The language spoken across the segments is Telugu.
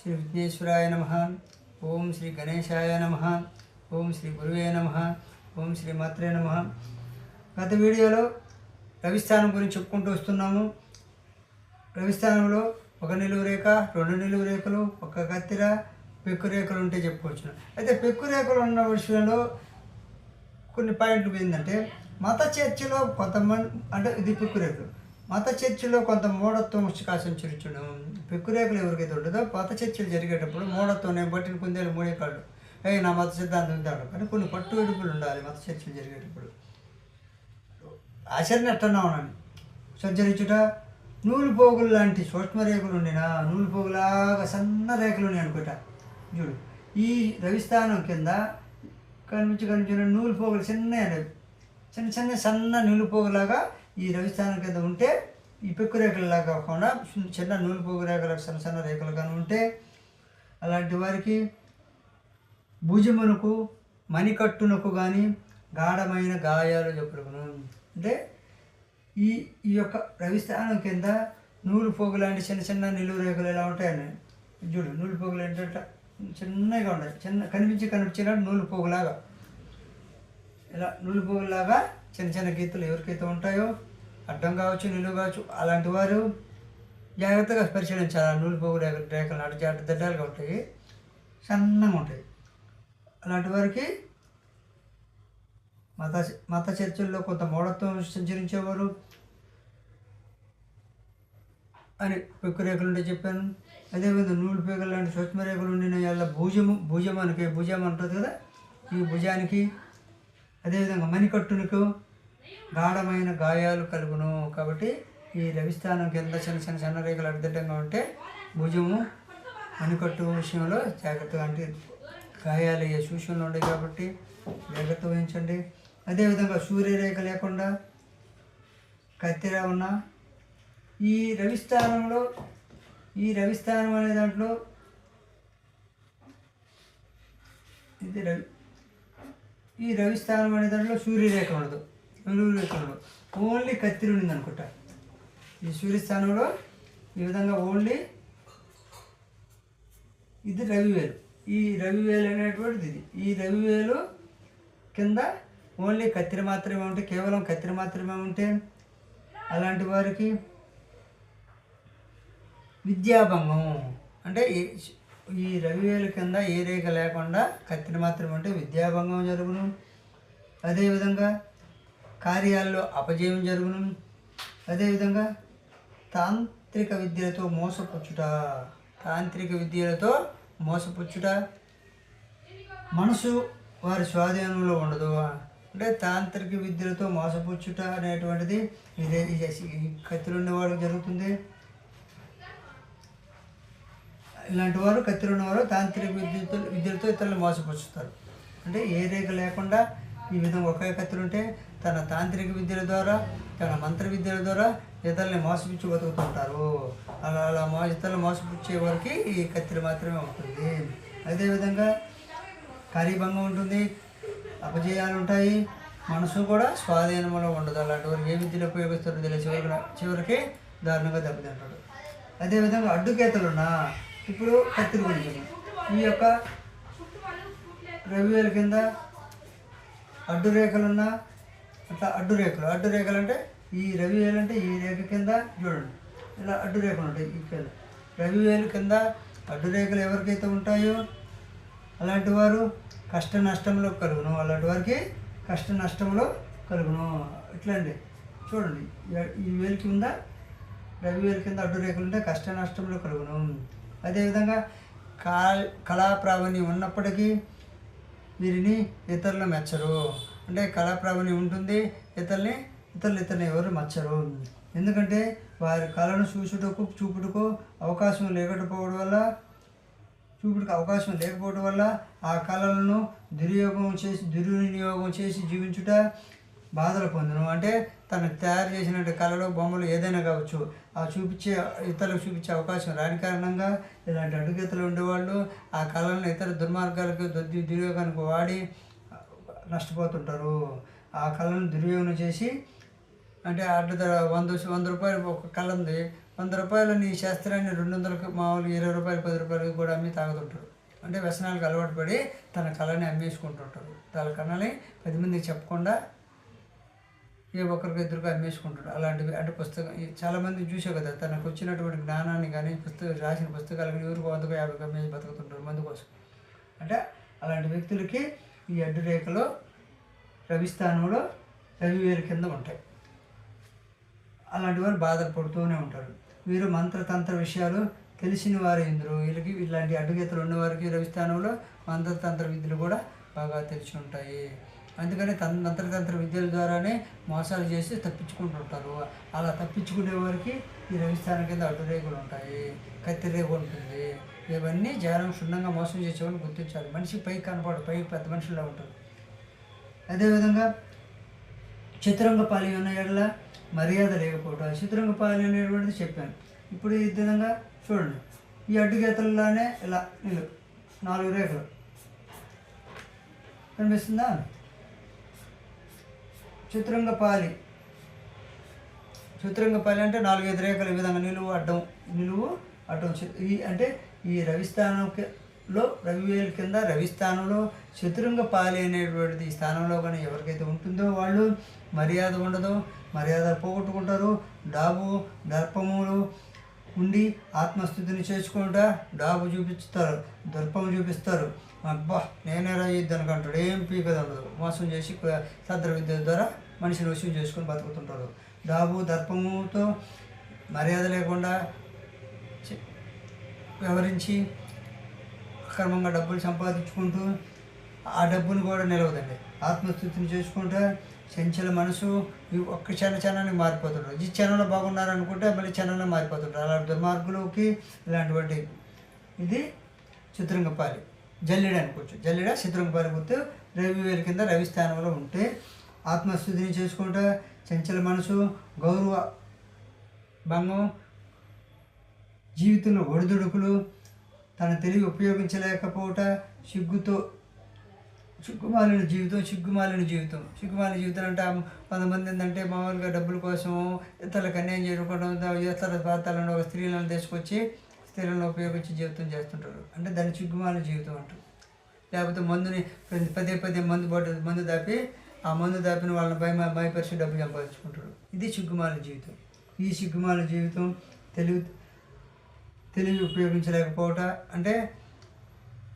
శ్రీ విఘ్నేశ్వరాయ నమ. ఓం శ్రీ గణేశాయ నమ. ఓం శ్రీ గురువే నమ. ఓం శ్రీ మాత్రే నమ. గత వీడియోలో రవిస్థానం గురించి చెప్పుకుంటూ వస్తున్నాము. రవిస్థానంలో ఒక నిలువు రేఖ రెండు నిలువు రేఖలు ఒక కత్తిర పెక్కు రేఖలు ఉంటే చెప్పుకోవచ్చు. అయితే పెక్కు రేఖలు ఉన్న విషయంలో కొన్ని పాయింట్లు ఏంటంటే మత చర్చిలో కొంతమంది అంటే ఇది పెక్కురేకులు మత చర్చిలో కొంత మూఢత్వం కాసం చిరుచుడు పెక్కురేకులు ఎవరికైతే ఉంటుందో మత చర్చలు జరిగేటప్పుడు మూఢత్వం నేను కుందేలు మూడే కాళ్ళు. ఏ నా మత సిద్ధాంతం ఉంటాడు కానీ కొన్ని పట్టు విడుపులు ఉండాలి మత చర్చలు జరిగేటప్పుడు. ఆచరణ ఎట్టన్నా ఉన్నాను సంచరించుట నూలు పోగులు లాంటి సూక్ష్మ రేఖలు ఉండినా నూలు పోగులాగా సన్న రేఖలు ఉన్నాయి అనుకుంటా. చూడు ఈ రవిస్థానం కింద కనిపించి కనిపించిన నూలు పోగులు చిన్న చిన్న చిన్న సన్న నూలు పోగులాగా ఈ రవిస్థానం కింద ఉంటే ఈ పెక్కు రేఖలలా కాకుండా చిన్న- నూనె నూలు పోగు రేఖలు సన్న సన్న రేఖలు కానీ ఉంటే అలాంటి వారికి భుజమునకు మణికట్టునకు కానీ గాఢమైన గాయాలు చెప్పుడుకును అంటే ఈ ఈ యొక్క రవిస్థానం కింద నూలు పోగు లాంటి చిన్న చిన్న నిలువు రేఖలు ఎలా ఉంటాయని చూడు. నూలు పోగులు ఏంటంటే చిన్నగా ఉంటాయి చిన్న కనిపించి కనిపించినట్టు నూలు పోగులాగా. ఇలా నూలు పోగులాగా చిన్న చిన్న గీతలు ఎవరికైతే ఉంటాయో అడ్డం కావచ్చు నిలువు కావచ్చు అలాంటి వారు జాగ్రత్తగా పరిశీలించాలి. ఆ నూలు పోగు రేఖలు అటు అడ్డదడ్డాలుగా ఉంటాయి. సన్నగా ఉంటాయి. అలాంటి వారికి మత మత చర్చల్లో కొంత మూఢత్వం సంచరించేవారు అని పెక్కు రేఖలు ఉంటే చెప్పాను. అదేవిధంగా నూలు పేగలు లాంటి సూక్ష్మ రేఖలు ఉండిన వాళ్ళ భుజము భుజం అనకే భుజం అంటుంది కదా? ఈ భుజానికి అదేవిధంగా మణికట్టునకు గాఢమైన గాయాలు కలుగును. కాబట్టి ఈ రవిస్థానం కింద చిన్న చిన్న చిన్న రేఖలు అడ్డడ్డంగా ఉంటే భుజము మణికట్టు విషయంలో జాగ్రత్తగా అంటే గాయాలు అయ్యే సూచనలు ఉన్నాయి కాబట్టి జాగ్రత్త వహించండి. అదేవిధంగా సూర్యరేఖ లేకుండా కత్తిర ఉన్న ఈ రవిస్థానంలో ఈ రవిస్థానం అనే దాంట్లో ఇది రవి ఈ రవిస్థానం అనే దాంట్లో సూర్యరేఖ ఉండదు. రేఖ ఉండదు. ఓన్లీ కత్తిరి ఉండింది అనుకుంటా. ఈ సూర్యస్థానంలో ఈ విధంగా ఓన్లీ ఇది రవివేలు ఈ రవివేలు అనేటువంటిది ఇది. ఈ రవివేలు కింద ఓన్లీ కత్తిరి మాత్రమే ఉంటే కేవలం కత్తిరి మాత్రమే ఉంటే అలాంటి వారికి విద్యాభంగం. అంటే ఈ- రవివేలు కింద ఏ రేఖ లేకుండా కత్తిని మాత్రం ఉంటే విద్యాభంగం జరుగును. అదేవిధంగా కార్యాల్లో అపజయం జరుగును. అదేవిధంగా తాంత్రిక విద్యలతో మోసపుచ్చుట తాంత్రిక విద్యలతో మోసపుచ్చుట మనసు వారి స్వాధీనంలో ఉండదు. అంటే తాంత్రిక విద్యలతో మోసపుచ్చుట అనేటువంటిది ఇదే ఈ జరుగుతుంది. ఇలాంటి వారు కత్తిలు ఉన్నవారు తాంత్రిక విద్యతో విద్యలతో ఇతరులను మోసపరుచుతారు. అంటే ఏ రేఖ లేకుండా ఈ విధంగా ఒకే కత్తిలు ఉంటే తన తాంత్రిక విద్యల ద్వారా తన మంత్ర విద్యల ద్వారా ఇతరుల్ని మోసపుచ్చి బతుకుతుంటారు. అలా అలా మో ఇతరులు మోసపుచ్చే వారికి ఈ కత్తిరి మాత్రమే ఉంటుంది. అదేవిధంగా కార్యభంగం ఉంటుంది అపజయాలు ఉంటాయి మనసు కూడా స్వాధీనంలో ఉండదు. అలాంటి వారికి ఏ విద్యలు ఉపయోగిస్తారో తెలియ చివరికి చివరికి దారుణంగా దెబ్బతింటాడు. అదేవిధంగా అడ్డుకేతలున్నా ఇప్పుడు కత్తిరి గురించి ఈ యొక్క రవివేల కింద అడ్డు రేఖలున్న అట్లా అడ్డు రేఖలు. అడ్డు రేఖలు అంటే ఈ రవివేలు అంటే ఈ రేఖ కింద చూడండి. ఇలా అడ్డు రేఖలు ఉంటాయి ఈ కింద రవివేలు కింద అడ్డు రేఖలు ఎవరికైతే ఉంటాయో అలాంటి వారు కష్ట నష్టంలో కలుగును. అలాంటి వారికి కష్ట నష్టంలో కలుగును. ఇట్లా అండి. చూడండి. ఈ- ఈ వేలు కింద రవి వేలు కింద అడ్డు రేఖలు ఉంటే కష్ట నష్టంలో కలుగును. అదేవిధంగా కా కళాప్రావణ్యం ఉన్నప్పటికీ వీరిని ఇతరులు మెచ్చరు. అంటే కళాప్రావణ్యం ఉంటుంది ఇతరుల్ని ఇతరులు ఇతరులు ఎవరు మెచ్చరు. ఎందుకంటే వారి కళను చూసుటకు చూపుటకు అవకాశం లేకపోవడం వల్ల చూపుడికి అవకాశం లేకపోవడం వల్ల ఆ కళలను దుర్యోగం చేసి దుర్వినియోగం చేసి జీవించుట బాధలు పొందను. అంటే తను తయారు చేసినట్టు కళలు బొమ్మలు ఏదైనా కావచ్చు ఆ చూపించే ఇతరులకు చూపించే అవకాశం రాని కారణంగా ఇలాంటి అడుగుతలు ఉండేవాళ్ళు ఆ కళలను ఇతర దుర్మార్గాలకు దుర్ది దుర్యోగానికి వాడి నష్టపోతుంటారు. ఆ కళను దుర్యోగం చేసి అంటే అడ్డు ధర వంద వంద రూపాయలు ఒక కళ ఉంది. వంద రూపాయలు నీ శాస్త్రాన్ని రెండు వందలకు మామూలు ఇరవై రూపాయలు పది రూపాయలకి కూడా అమ్మి తాగుతుంటారు. అంటే వ్యసనాలకు అలవాటు పడి తన కళని అమ్మేసుకుంటుంటారు. తన కళని పది మందికి చెప్పకుండా ఏ ఒక్కరికి ఇద్దరుగా అమ్మేసుకుంటాడు. అలాంటివి అంటే పుస్తకం చాలామంది చూసే కదా తనకు వచ్చినటువంటి జ్ఞానాన్ని కానీ పుస్తకం రాసిన పుస్తకాలు కానీ ఎవరికి వందకు యాభై అమ్మేసి బతుకుతుంటారు మందు కోసం. అంటే అలాంటి వ్యక్తులకి ఈ అడ్డు రేఖలో రవిస్థానంలో రవివేలు కింద ఉంటాయి. అలాంటి వారు బాధలు పడుతూనే ఉంటారు. వీరు మంత్రతంత్ర విషయాలు తెలిసిన వారు ఇందరు వీళ్ళకి ఇలాంటి అడ్డుగీతలు ఉన్నవారికి రవిస్థానంలో మంత్రతంత్ర విద్యలు కూడా బాగా తెలిసి ఉంటాయి. అందుకని తన తంత్రతంత్ర విద్యల ద్వారానే మోసాలు చేసి తప్పించుకుంటుంటారు. అలా తప్పించుకునే వారికి ఈ రవిస్థానం కింద అడ్డురేగులు ఉంటాయి కత్తి రేగు ఉంటుంది. ఇవన్నీ జానం క్షుణ్ణంగా మోసం చేసేవాడిని గుర్తించాలి. మనిషి పైకి కనపడు పైకి పెద్ద మనుషుల్లో ఉంటారు అదేవిధంగా చిత్రంగపాలి ఉన్న ఎడల మర్యాద లేకపోవడం చిత్రంగపాలి అనేటువంటిది చెప్పాను. ఇప్పుడు ఈ విధంగా చూడండి. ఈ అడ్డుగేతల్లోనే ఇలా నీళ్ళు నాలుగు రేఖలు కనిపిస్తుందా? చతురంగపాలి. చతురంగపాలి అంటే నాలుగైదు రేఖలు ఈ విధంగా నిలువు అడ్డం నిలువు అడ్డం. ఈ అంటే ఈ రవిస్థానంలో రవివేలు కింద రవిస్థానంలో చతురంగ పాలి అనేటువంటిది ఈ స్థానంలో కానీ ఎవరికైతే ఉంటుందో వాళ్ళు మర్యాద ఉండదు మర్యాద పోగొట్టుకుంటారు. డాబు దర్పములు ఉండి ఆత్మస్థుతిని చేసుకుంటా డాబు చూపిస్తారు దర్పం చూపిస్తారు. అబ్బా నేనే రాయిద్ది అనుకుంటాడు ఏం పీకదండదు మోసం చేసి సద్ర విద్య ద్వారా మనిషిని వశం చేసుకొని బతుకుతుంటాడు. దాబు దర్పముతో మర్యాద లేకుండా చి- అక్రమంగా డబ్బులు సంపాదించుకుంటూ ఆ డబ్బును కూడా నిలవదండి. ఆత్మస్థుతిని చేసుకుంటే చంచల మనసు ఈ ఒక్క చిన్న చిన్నానికి మారిపోతుంటారు ఈ చిన్నలో బాగున్నారనుకుంటే మళ్ళీ చిన్నలో మారిపోతుంటారు అలాంటి దుర్మార్గులకి ఇలాంటివంటి ఇది చిత్రంగపాలి జల్లెడ అనుకోవచ్చు జల్లెడ చిత్రంగపాలి రవి వేల కింద రవి స్థానంలో ఉంటే ఆత్మస్థుతిని చేసుకుంటా చంచల మనసు గౌరవ భంగం జీవితంలో ఒడిదుడుకులు తన తెలివి ఉపయోగించలేకపోవట సిగ్గుతో సిగ్గుమాలిన జీవితం సిగ్గుమాలిన జీవితం. సిగ్గుమాలిన జీవితం అంటే కొంతమంది ఏంటంటే మామూలుగా డబ్బుల కోసం ఇతరులకు అన్యాయం చేయడం ఇతర ప్రాంతాలను ఒక స్త్రీలను తీసుకొచ్చి స్త్రీలను ఉపయోగించి జీవితం చేస్తుంటారు. అంటే దాన్ని చిగ్గుమాల జీవితం అంటారు. లేకపోతే మందుని పదే- పదే మందు బాటు మందు దాపి ఆ మందు దాపిన వాళ్ళని భయ భయపరిచి డబ్బు సంపాదించుకుంటారు. ఇది సిగ్గుమాలిన జీవితం. ఈ సిగ్గుమాల జీవితం తెలివి తెలివి ఉపయోగించలేకపోవట. అంటే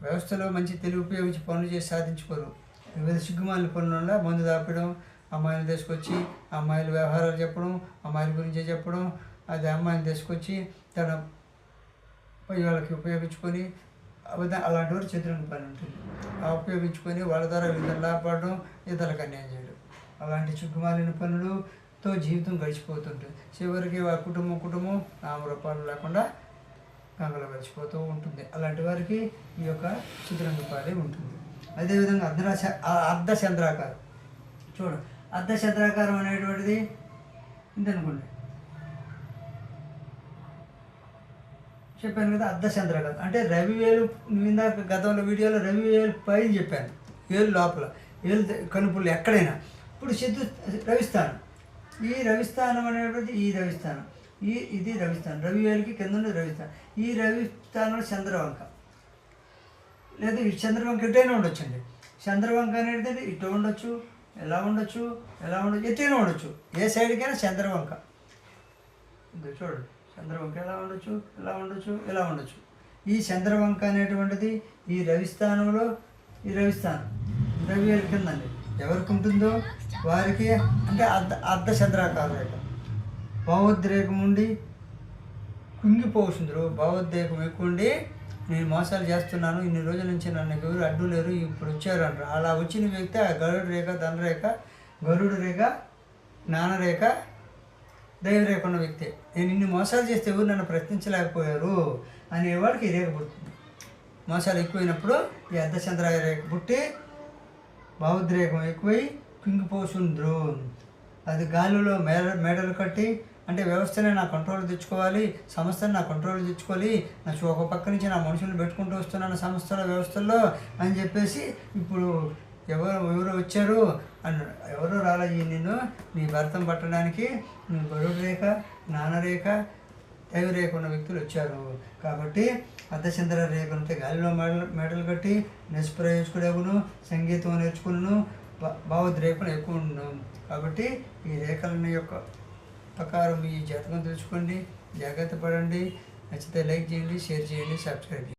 వ్యవస్థలో మంచి తెలివి ఉపయోగించి పనులు చేసి సాధించుకోరు. వివిధ సిగ్గుమాల పనుల వల్ల మందు దాపడం అమ్మాయిని తీసుకొచ్చి అమ్మాయిల వ్యవహారాలు చెప్పడం అమ్మాయిల గురించి చెప్పడం అది అమ్మాయిని తీసుకొచ్చి తన వాళ్ళకి ఉపయోగించుకొని అలాంటి వారు చతురంగ పని ఉంటుంది. ఆ ఉపయోగించుకొని వాళ్ళ ద్వారా ఇతరులు లాభపడడం ఇతరులకు అన్యాయం చేయడం. అలాంటి చిక్కుమాలిన పనులతో జీవితం గడిచిపోతుంటుంది. చివరికి ఆ కుటుంబం కుటుంబం నామరూపాలు లేకుండా గంగలో గడిచిపోతూ ఉంటుంది. అలాంటి వారికి ఈ యొక్క చిత్రంగపాలి ఉంటుంది. అదేవిధంగా అర్ధరాశ అర్ధ చంద్రాకారం చూడు అర్ధ చంద్రాకారం అనేటువంటిది ఇంతనుకోండి చెప్పాను కదా అర్ధ కథ అంటే రవి వేలు ఇందాక గతంలో వీడియోలో రవి వేలు పైన చెప్పాను. వేలు లోపల. వేలు కనుపులు ఎక్కడైనా. ఇప్పుడు శత్రు రవిస్థానం. ఈ రవిస్థానం అనేటువంటి ఈ రవిస్థానం. ఈ ఇది రవిస్థానం. రవి వేలుకి కింద ఉన్నది రవిస్థానం. ఈ రవిస్థానంలో చంద్రవంక. లేదా ఈ చంద్రవంక ఎటైనా ఉండొచ్చండి. చంద్రవంక అనేది ఇటు ఉండొచ్చు ఎలా ఉండొచ్చు ఎలా ఉండొచ్చు ఎటైనా ఉండొచ్చు. ఏ సైడ్కైనా చంద్రవంక. చూడండి. చంద్రవంక ఎలా ఉండొచ్చు ఎలా ఉండొచ్చు ఎలా ఉండొచ్చు? ఈ చంద్రవంక అనేటువంటిది ఈ రవిస్థానంలో ఈ రవిస్థానం రవి వెళ్తుందండి ఎవరికి ఉంటుందో వారికి అంటే అర్ధ అర్ధ చంద్రాకార రేఖ భావోద్రేకం ఉండి కుంగిపోతుందరు భావోద్రేకం ఎక్కువ ఉండి నేను మోసాలు చేస్తున్నాను ఇన్ని రోజుల నుంచి నన్ను ఎవరు అడ్డు లేరు ఇప్పుడు వచ్చారు అంటారు. అలా వచ్చిన వ్యక్తి ఆ గరుడు రేఖ ధనరేఖ గరుడు రేఖ జ్ఞానరేఖ దైవరేఖ వ్యక్తి. నేను ఇన్ని మోసాలు చేస్తే ఎవరు నన్ను ప్రశ్నించలేకపోయారు అనేవాడికి ఈ రేఖ పుడుతుంది మోసాలు ఎక్కువైనప్పుడు ఈ అర్ధచంద్ర రేఖ పుట్టి భావోద్రేకం ఎక్కువై కుంగిపోతుండ్రు అది గాలిలో మేడ మేడలు కట్టి అంటే వ్యవస్థనే నా కంట్రోల్ తెచ్చుకోవాలి సంస్థను నా కంట్రోల్ తెచ్చుకోవాలి నా చూ- ఒక పక్క నుంచి నా మనుషులను పెట్టుకుంటూ వస్తున్నాను సంస్థల వ్యవస్థల్లో అని చెప్పేసి ఇప్పుడు ఎవరు ఎవరు వచ్చారు అన్నాడు ఎవరు రాలయ్యి నిన్ను నీ భర్తం పట్టడానికి నీ రేఖ నానరేఖ దైవ రేఖ ఉన్న వ్యక్తులు వచ్చారు. కాబట్టి అర్ధచంద్ర రేఖ ఉంటే గాలిలో మెడలు మెడలు కట్టి నిష్ప్రయోజకుడేవును సంగీతం నేర్చుకును భావోద్రేకం ఎక్కువ ఉండు కాబట్టి ఈ రేఖల యొక్క ప్రకారం మీ జాతకం తెలుసుకోండి జాగ్రత్త పడండి నచ్చితే లైక్ చేయండి షేర్ చేయండి సబ్స్క్రైబ్ చేయండి.